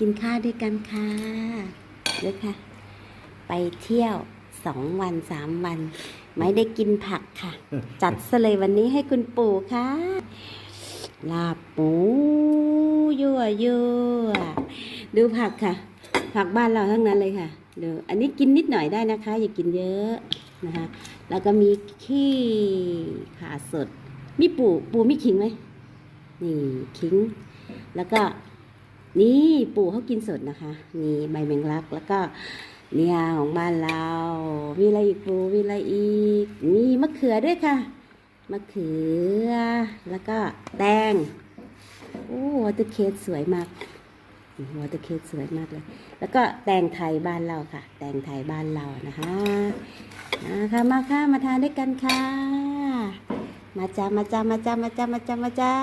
กินข้าวด้วยกันค่ะเด้อค่ะ ไปเที่ยวสองวันสามวัน ไม่ได้กินผักค่ะ จัดซะเลยวันนี้ให้คุณปู่ค่ะ ลาปูยั่วยั่วดูผักค่ะ ผักบ้านเราทั้งนั้นเลยค่ะดูอันนี้กินนิดหน่อยได้นะคะ อย่ากินเยอะนะคะแล้วก็มีขี้ขาสด มีปูปูมีขิงไหมนี่ขิง แล้วก็ นี่ปู่เขากินสดนะคะนี่ใบแมงลักแล้วก็เนี่ยของบ้านเรามีอะไรอีกปูมีอะไรอีกมีมะเขือด้วยค่ะมะเขือ แล้วก็แตงโอ้วอเตอร์เคสสวยมากวอเตอร์เคสสวยมากเลย แล้วก็แตงไทยบ้านเราค่ะ แตงไทยบ้านเรานะคะมาค่ะมาค่ะมาทานด้วยกันค่ะ มาจ้ามาจ้ามาจ้ามาจ้ามาจ้ามาจ้า